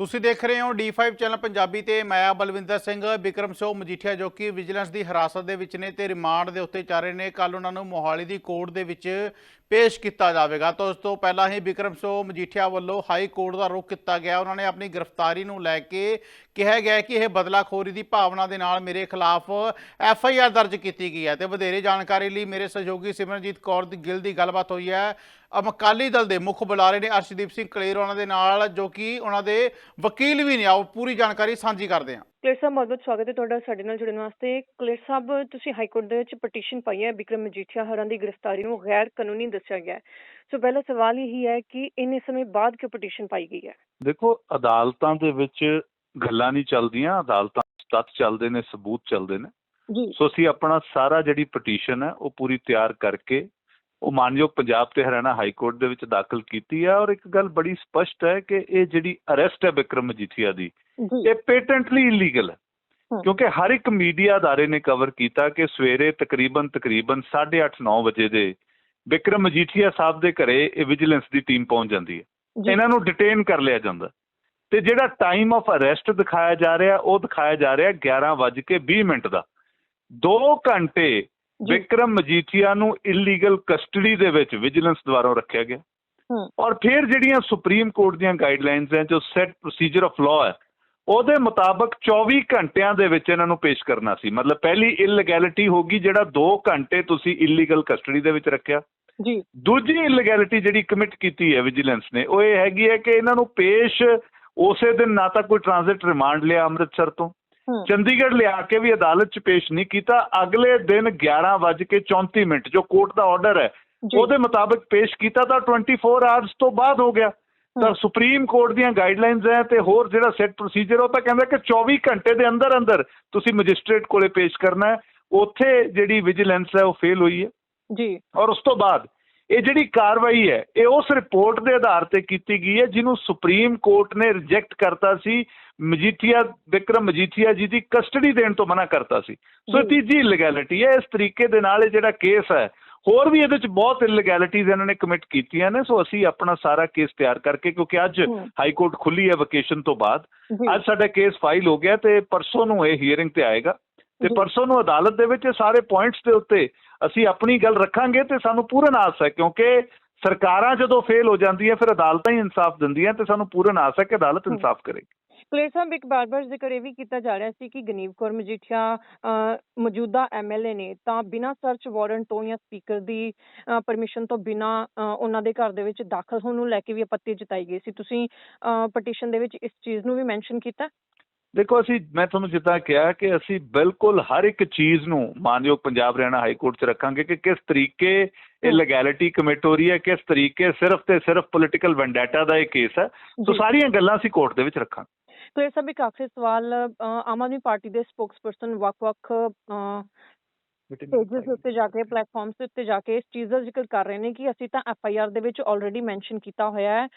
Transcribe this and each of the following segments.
ਤੁਸੀਂ ਦੇਖ ਰਹੇ ਹੋ D5 ਚੈਨਲ ਪੰਜਾਬੀ ਤੇ ਮੈਂ ਬਲਵਿੰਦਰ ਸਿੰਘ। ਵਿਕਰਮ ਸਿੰਘ ਮਜੀਠੀਆ ਜੋ ਕਿ ਵਿਜੀਲੈਂਸ ਦੀ ਹਿਰਾਸਤ ਦੇ ਵਿੱਚ ਨੇ ਤੇ ਰਿਮਾਂਡ ਦੇ ਉੱਤੇ ਚੱਲ ਰਹੇ ਨੇ। ਕੱਲ ਉਹਨਾਂ ਨੂੰ ਮੋਹਾਲੀ ਦੀ ਕੋਰਟ ਦੇ ਵਿੱਚ ਪੇਸ਼ ਕੀਤਾ ਜਾਵੇਗਾ। ਤਾਂ ਉਸ ਤੋਂ ਪਹਿਲਾਂ ਹੀ ਵਿਕਰਮ ਸਿੰਘ ਮਜੀਠੀਆ ਵੱਲੋਂ ਹਾਈ ਕੋਰਟ ਦਾ ਰੁਖ ਕੀਤਾ ਗਿਆ। ਉਹਨਾਂ ਨੇ ਆਪਣੀ ਗ੍ਰਿਫਤਾਰੀ ਨੂੰ ਲੈ ਕੇ ਕਿਹਾ ਗਿਆ ਹੈ ਕਿ ਇਹ ਬਦਲਾਖੋਰੀ ਦੀ ਭਾਵਨਾ ਦੇ ਨਾਲ ਮੇਰੇ ਖਿਲਾਫ ਐਫ ਆਈ ਆਰ ਦਰਜ ਕੀਤੀ ਗਈ ਹੈ ਤੇ ਵਧੇਰੇ ਜਾਣਕਾਰੀ ਲਈ ਮੇਰੇ ਸਹਿਯੋਗੀ ਸਿਮਰਨਜੀਤ ਕੌਰ ਦੀ ਗਿੱਲ ਦੀ ਗੱਲਬਾਤ ਹੋਈ ਹੈ। ਅਕਾਲੀ ਦਲ ਦੇ ਮੁੱਖ ਬੁਲਾਰੇ ਨੇ ਅਰਸ਼ਦੀਪ ਸਿੰਘ ਕਲੇਰ ਉਹਨਾਂ ਦੇ ਨਾਲ ਜੋ ਕਿ ਉਹਨਾਂ ਦੇ ਵਕੀਲ ਵੀ ਨੇ। ਆਓ ਪੂਰੀ ਜਾਣਕਾਰੀ ਸਾਂਝੀ ਕਰਦੇ ਹਾਂ। ਕਲੇਰ ਸਾਹਿਬ ਬਹੁਤ ਬਹੁਤ ਸਵਾਗਤ ਹੈ ਤੁਹਾਡਾ ਸਾਡੇ ਨਾਲ ਜੁੜਨ ਵਾਸਤੇ। ਕਲੇਰ ਸਾਹਿਬ ਤੁਸੀਂ ਹਾਈ ਕੋਰਟ ਦੇ ਵਿੱਚ ਪਟੀਸ਼ਨ ਪਾਈ ਹੈ ਵਿਕਰਮ ਮਜੀਠੀਆ ਹਰਾਂ ਦੀ ਗ੍ਰਿਫਤਾਰੀ ਨੂੰ ਗੈਰ ਕਾਨੂੰਨੀ ਦੱਸਿਆ ਗਿਆ ਸੋ ਪਹਿਲਾ ਸਵਾਲ ਇਹੀ ਹੈ ਕਿ ਇੰਨੇ ਸਮੇਂ ਬਾਅਦ ਕਿਉਂ ਪਟੀਸ਼ਨ ਪਾਈ ਗਈ ਹੈ? ਦੇਖੋ ਅਦਾਲਤਾਂ ਦੇ ਵਿੱਚ ਗੱਲਾਂ ਨਹੀਂ ਚੱਲਦੀਆਂ ਅਦਾਲਤਾਂ ਤੱਥ ਚੱਲਦੇ ਨੇ ਸਬੂਤ ਚੱਲਦੇ ਨੇ। ਜੀ। ਸੋ ਅਸੀਂ ਆਪਣਾ ਸਾਰਾ ਜਿਹੜੀ ਪਟੀਸ਼ਨ ਹੈ ਉਹ ਪੂਰੀ ਤਿਆਰ ਕਰਕੇ ਉਹ ਮਾਨਯੋਗ ਪੰਜਾਬ ਤੇ ਹਰਿਆਣਾ ਹਾਈ ਕੋਰਟ ਦੇ ਵਿੱਚ ਦਾਖਲ ਕੀਤੀ ਹੈ ਔਰ ਇੱਕ ਗੱਲ ਬੜੀ ਸਪਸ਼ਟ ਹੈ ਕਿ ਇਹ ਜਿਹੜੀ ਅਰੈਸਟ ਹੈ ਵਿਕਰਮ ਮਜੀਠੀਆ ਦੀ ਇਹ ਪੇਟੈਂਟਲੀ ਇਲੀਗਲ ਹੈ। ਕਿਉਂਕਿ ਹਰ ਇੱਕ ਮੀਡੀਆ ਅਦਾਰੇ ਨੇ ਕਵਰ ਕੀਤਾ ਕਿ ਸਵੇਰੇ ਤਕਰੀਬਨ ਤਕਰੀਬਨ 8:30 9 ਵਜੇ ਦੇ ਵਿਕਰਮ ਮਜੀਠੀਆ ਸਾਹਿਬ ਦੇ ਘਰੇ ਇਹ ਵਿਜੀਲੈਂਸ ਦੀ ਟੀਮ ਪਹੁੰਚ ਜਾਂਦੀ ਹੈ। ਇਹਨਾਂ ਨੂੰ ਡਿਟੇਨ ਕਰ ਲਿਆ ਜਾਂਦਾ। ਤੇ ਜਿਹੜਾ ਟਾਈਮ ਆਫ ਅਰੈਸਟ ਦਿਖਾਇਆ ਜਾ ਰਿਹਾ ਉਹ ਦਿਖਾਇਆ ਜਾ ਰਿਹਾ 11:20 ਮਿੰਟ ਦਾ। 2 ਘੰਟੇ। ਵਿਕਰਮ ਮਜੀਠੀਆ ਨੂੰ ਇਲੀਗਲ ਕਸਟਡੀ ਦੇ ਵਿੱਚ ਵਿਜੀਲੈਂਸ ਦੁਆਰਾ ਰੱਖਿਆ ਗਿਆ। ਔਰ ਫਿਰ ਜਿਹੜੀਆਂ ਸੁਪਰੀਮ ਕੋਰਟ ਦੀਆਂ ਗਾਈਡਲਾਈਨਸ ਹੈ ਜੋ ਸੈਟ ਪ੍ਰੋਸੀਜਰ ਆਫ ਲਾਅ ਹੈ ਉਹਦੇ ਮੁਤਾਬਕ 24 ਘੰਟਿਆਂ ਦੇ ਵਿੱਚ ਇਹਨਾਂ ਨੂੰ ਪੇਸ਼ ਕਰਨਾ ਸੀ। ਮਤਲਬ ਪਹਿਲੀ ਇਲੀਗੈਲਿਟੀ ਹੋਗੀ ਜਿਹੜਾ 2 ਘੰਟੇ ਤੁਸੀਂ ਇਲੀਗਲ ਕਸਟਡੀ ਦੇ ਵਿੱਚ ਰੱਖਿਆ। ਜੀ। ਦੂਜੀ ਇਲੀਗੈਲਿਟੀ ਜਿਹੜੀ ਕਮਿਟ ਕੀਤੀ ਹੈ ਵਿਜੀਲੈਂਸ ਨੇ ਉਹ ਇਹ ਹੈਗੀ ਹੈ ਕਿ ਇਹਨਾਂ ਨੂੰ ਪੇਸ਼ ਉਸੇ ਦਿਨ ਨਾ ਤਾਂ ਕੋਈ ਟ੍ਰਾਂਜ਼ਿਟ ਰਿਮਾਂਡ ਲਿਆ ਅੰਮ੍ਰਿਤਸਰ ਤੋਂ। ਚੰਡੀਗੜ੍ਹ ਲਿਆ ਕੇ ਵੀ ਅਦਾਲਤ 'ਚ ਪੇਸ਼ ਨਹੀਂ ਕੀਤਾ। ਅਗਲੇ ਦਿਨ 11:34 ਮਿੰਟ ਜੋ ਕੋਰਟ ਦਾ ਆਰਡਰ ਹੈ ਉਹਦੇ ਮੁਤਾਬਕ ਪੇਸ਼ ਕੀਤਾ ਤਾਂ 24 ਆਵਰਸ ਤੋਂ ਬਾਅਦ ਹੋ ਗਿਆ। ਤਾਂ। ਸੁਪਰੀਮ ਕੋਰਟ ਦੀਆਂ ਗਾਈਡਲਾਈਨਸ ਹੈ ਤੇ ਹੋਰ ਜਿਹੜਾ ਸੈਟ ਪ੍ਰੋਸੀਜਰ ਉਹ ਤਾਂ ਕਹਿੰਦਾ ਕਿ 24 ਘੰਟੇ ਦੇ ਅੰਦਰ ਅੰਦਰ ਤੁਸੀਂ ਮੈਜਿਸਟ੍ਰੇਟ ਕੋਲੇ ਪੇਸ਼ ਕਰਨਾ ਹੈ। ਉੱਥੇ ਜਿਹੜੀ ਵਿਜੀਲੈਂਸ ਹੈ ਉਹ ਫੇਲ ਹੋਈ ਹੈ। ਜੀ। ਔਰ ਉਸ ਤੋਂ ਬਾਅਦ ਇਹ ਜਿਹੜੀ ਕਾਰਵਾਈ ਹੈ ਇਹ ਉਸ ਰਿਪੋਰਟ ਦੇ ਆਧਾਰ ਤੇ ਕੀਤੀ ਗਈ ਹੈ ਜਿਹਨੂੰ ਸੁਪਰੀਮ ਕੋਰਟ ਨੇ ਰਿਜੈਕਟ ਕਰਤਾ ਸੀ ਮਜੀਠੀਆ ਵਿਕਰਮ ਮਜੀਠੀਆ ਜੀ ਦੀ ਕਸਟਡੀ ਦੇਣ ਤੋਂ ਮਨਾ ਕਰਤਾ ਸੀ ਸੋ। ਤੀਜੀ ਇਲੀਗੈਲਿਟੀ ਹੈ ਇਸ ਤਰੀਕੇ ਦੇ ਨਾਲ ਇਹ ਜਿਹੜਾ ਕੇਸ ਹੈ ਹੋਰ ਵੀ ਇਹਦੇ ਵਿੱਚ ਬਹੁਤ ਇਲੀਗੈਲਿਟੀਜ਼ ਇਹਨਾਂ ਨੇ ਕਮਿਟ ਕੀਤੀਆਂ ਨੇ ਸੋ ਅਸੀਂ ਆਪਣਾ ਸਾਰਾ ਕੇਸ ਤਿਆਰ ਕਰਕੇ ਕਿਉਂਕਿ ਅੱਜ। ਹਾਈ ਕੋਰਟ ਖੁੱਲੀ ਹੈ ਵਕੇਸ਼ਨ ਤੋਂ ਬਾਅਦ ਅੱਜ ਸਾਡਾ ਕੇਸ ਫਾਈਲ ਹੋ ਗਿਆ ਤੇ ਪਰਸੋਂ ਨੂੰ ਇਹ ਹੀਅਰਿੰਗ ਤੇ ਆਏਗਾ ਤੇ। ਪਰਸੋਂ ਨੂੰ ਅਦਾਲਤ ਦੇ ਵਿੱਚ ਸਾਰੇ ਪੁਆਇੰਟਸ ਦੇ ਉੱਤੇ ਅਸੀਂ ਆਪਣੀ ਗੱਲ ਰੱਖਾਂਗੇ ਤੇ ਸਾਨੂੰ ਪੂਰਨ ਆਸ ਹੈ ਕਿਉਂਕਿ ਸਰਕਾਰਾਂ ਜਦੋਂ ਫੇਲ ਹੋ ਜਾਂਦੀਆਂ ਫਿਰ ਅਦਾਲਤਾਂ ਹੀ ਇਨਸਾਫ ਦਿੰਦੀਆਂ ਤੇ ਸਾਨੂੰ ਪੂਰਨ ਆਸ ਹੈ ਕਿ ਅਦਾਲਤ। ਇਨਸਾਫ ਕਰੇਗੀ ਕਲੇਰ ਸਾਹਿਬ ਇੱਕ ਬਾਰ-ਬਾਰ ਜ਼ਿਕਰ ਇਹ ਵੀ ਕੀਤਾ ਜਾ ਰਿਹਾ ਸੀ ਕਿ ਗਨੀਵ ਕੌਰ ਮਜੀਠੀਆ ਮੌਜੂਦਾ ਐਮਐਲਏ ਨੇ ਤਾਂ ਬਿਨਾਂ ਸਰਚ ਵਾਰੰਟ ਤੋਂ ਜਾਂ ਸਪੀਕਰ ਦੀ ਪਰਮਿਸ਼ਨ ਤੋਂ ਬਿਨਾਂ ਉਹਨਾਂ ਦੇ ਘਰ ਦੇ ਵਿੱਚ ਦਾਖਲ ਹੋਣ ਨੂੰ ਲੈ ਕੇ ਵੀ ਆਪੱਤੀ ਜਤਾਈ ਗਈ ਸੀ ਤੁਸੀਂ ਪਟੀਸ਼ਨ ਦੇ ਵਿੱਚ ਇਸ ਚੀਜ਼ ਨੂੰ ਵੀ ਮੈਂਸ਼ਨ ਕੀਤਾ ਦੇਖੋ ਅਸੀਂ ਮੈਂ ਤੁਹਾਨੂੰ ਜਿੱਦਾਂ ਕਿਹਾ ਕਿ ਅਸੀਂ ਬਿਲਕੁਲ ਹਰ ਇੱਕ ਚੀਜ਼ ਨੂੰ ਮਾਨਯੋਗ ਪੰਜਾਬ ਹਰਿਆਣਾ ਹਾਈ ਕੋਰਟ 'ਚ ਰੱਖਾਂਗੇ ਕਿ ਕਿਸ ਤਰੀਕੇ ਇਹ। ਲੈਗੈਲਿਟੀ ਕਮਿਟ ਹੋ ਰਹੀ ਹੈ ਕਿਸ ਤਰੀਕੇ ਸਿਰਫ ਤੇ ਸਿਰਫ ਪੋਲੀਟੀਕਲ ਵੈਂਡੈਟਾ ਦਾ ਇਹ ਕੇਸ ਹੈ ਸੋ। ਸਾਰੀਆਂ ਗੱਲਾਂ ਅਸੀਂ ਕੋਰਟ ਦੇ ਵਿੱਚ ਰੱਖਾਂਗੇ ਕਲੇਰ ਸਾਹਿਬ ਇੱਕ ਆਖਰੀ ਸਵਾਲ ਆਮ ਆਦਮੀ ਪਾਰਟੀ ਦੇ ਸਪੋਕਸਪਰਸਨ ਵੱਖ-ਵੱਖ ਪੇजेस ਉੱਤੇ ਜਾ ਕੇ ਪਲੇਟਫਾਰਮਸ ਦੇ ਉੱਤੇ ਜਾ ਕੇ ਇਸ ਚੀਜ਼ ਦਾ ਜ਼ਿਕਰ ਕਰ ਰਹੇ ਨੇ ਕਿ ਅਸੀਂ ਤਾਂ ਐਫ ਆਈ ਆਰ ਦੇ ਵਿੱਚ ਆਲਰੇਡੀ ਮੈਂਸ਼ਨ ਕੀਤਾ ਹੋਇਆ ਹੈ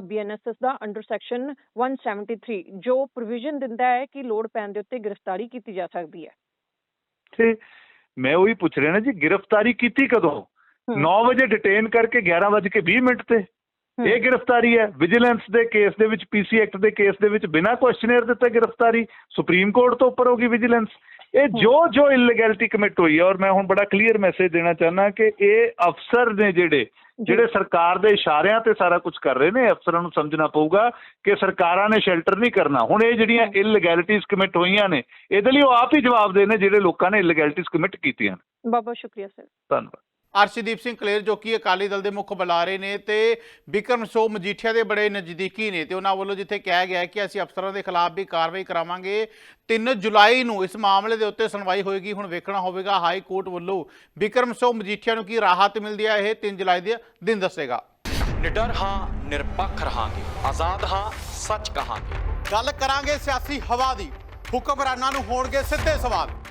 ਬੀਐਨਐਸਐਸ ਦਾ ਅੰਡਰ ਸੈਕਸ਼ਨ 173 ਜੋ ਪ੍ਰੋਵੀਜ਼ਨ ਦਿੰਦਾ ਹੈ ਕਿ ਲੋਡ ਪੈਣ ਦੇ ਉੱਤੇ ਗ੍ਰਿਫਤਾਰੀ ਕੀਤੀ ਜਾ ਸਕਦੀ ਹੈ। ਤੇ ਮੈਂ ਉਹੀ ਪੁੱਛ ਰਿਹਾ ਨਾ ਜੀ ਗ੍ਰਿਫਤਾਰੀ ਕੀਤੀ ਕਦੋਂ? ਹਮ, 9 ਵਜੇ ਡਿਟੇਨ ਕਰਕੇ 11 ਵਜੇ ਕੇ 20 ਮਿੰਟ ਤੇ। ਇਹ ਗ੍ਰਿਫਤਾਰੀ ਹੈ। ਵਿਜੀਲੈਂਸ ਦੇ ਕੇਸ ਦੇ ਵਿੱਚ ਪੀਸੀ ਐਕਟ ਦੇ ਕੇਸ ਦੇ ਵਿੱਚ ਬਿਨਾਂ ਕੁਐਸਚਨੇਅਰ ਦਿੱਤੇ ਗ੍ਰਿਫਤਾਰੀ ਸੁਪਰੀਮ ਕੋਰਟ ਤੋਂ ਉੱਪਰ ਹੋਗੀ ਵਿਜੀਲੈਂਸ ਇਹ ਜੋ ਜੋ ਇਲੀਗੈਲਿਟੀ ਕਮਿਟ ਹੋਈ ਹੈ ਔਰ ਮੈਂ ਹੁਣ ਬੜਾ ਕਲੀਅਰ ਮੈਸੇਜ ਦੇਣਾ ਚਾਹੁੰਦਾ ਕਿ ਇਹ ਅਫਸਰ ਨੇ ਜਿਹੜੇ ਜਿਹੜੇ ਸਰਕਾਰ ਦੇ ਇਸ਼ਾਰਿਆਂ ਤੇ ਸਾਰਾ ਕੁਝ ਕਰ ਰਹੇ ਨੇ ਅਫਸਰਾਂ ਨੂੰ ਸਮਝਣਾ ਪਊਗਾ ਕਿ ਸਰਕਾਰਾਂ ਨੇ ਸ਼ੈਲਟਰ ਨਹੀਂ ਕਰਨਾ। ਹੁਣ ਇਹ ਜਿਹੜੀਆਂ ਇਲੀਗੈਲਿਟੀਜ਼ ਕਮਿਟ ਹੋਈਆਂ ਨੇ ਇਹਦੇ ਲਈ ਉਹ ਆਪ ਹੀ ਜਵਾਬ ਦੇ ਨੇ ਜਿਹੜੇ ਲੋਕਾਂ ਨੇ ਇਲੀਗੈਲਿਟੀਜ਼ ਕਮਿਟ ਕੀਤੀਆਂ ਨੇ। ਬਹੁਤ ਬਹੁਤ ਸ਼ੁਕਰੀਆ ਸਰ ਧੰਨਵਾਦ। ਅਰਸ਼ਦੀਪ ਸਿੰਘ ਕਲੇਰ ਜੋ ਕਿ ਅਕਾਲੀ ਦਲ ਦੇ ਮੁੱਖ ਬੁਲਾਰੇ ਨੇ ਤੇ ਵਿਕਰਮ ਸੋ ਮਜੀਠੀਆ ਦੇ ਬੜੇ ਨਜ਼ਦੀਕੀ ਨੇ ਤੇ ਉਹਨਾਂ ਵੱਲੋਂ ਜਿੱਥੇ ਕਿਹਾ ਗਿਆ ਹੈ ਕਿ ਅਸੀਂ ਅਫਸਰਾਂ ਦੇ ਖਿਲਾਫ ਵੀ ਕਾਰਵਾਈ ਕਰਾਵਾਂਗੇ। 3 ਜੁਲਾਈ ਨੂੰ ਇਸ ਮਾਮਲੇ ਦੇ ਉੱਤੇ ਸੁਣਵਾਈ ਹੋਏਗੀ ਹੁਣ ਵੇਖਣਾ ਹੋਵੇਗਾ ਹਾਈ ਕੋਰਟ ਵੱਲੋਂ ਵਿਕਰਮ ਸੋ ਮਜੀਠੀਆ ਨੂੰ ਕੀ ਰਾਹਤ ਮਿਲਦੀ ਹੈ ਇਹ 3 ਜੁਲਾਈ ਦੇ ਦਿਨ ਦੱਸੇਗਾ। ਨਿਡਰ ਹਾਂ ਨਿਰਪੱਖ ਰਹਾਂਗੇ ਆਜ਼ਾਦ ਹਾਂ ਸੱਚ ਕਹਾਂਗੇ। ਗੱਲ ਕਰਾਂਗੇ ਸਿਆਸੀ ਹਵਾ ਦੀ ਹੁਕਮਰਾਨਾਂ ਨੂੰ ਹੋਣਗੇ ਸਿੱਧੇ ਸਵਾਲ।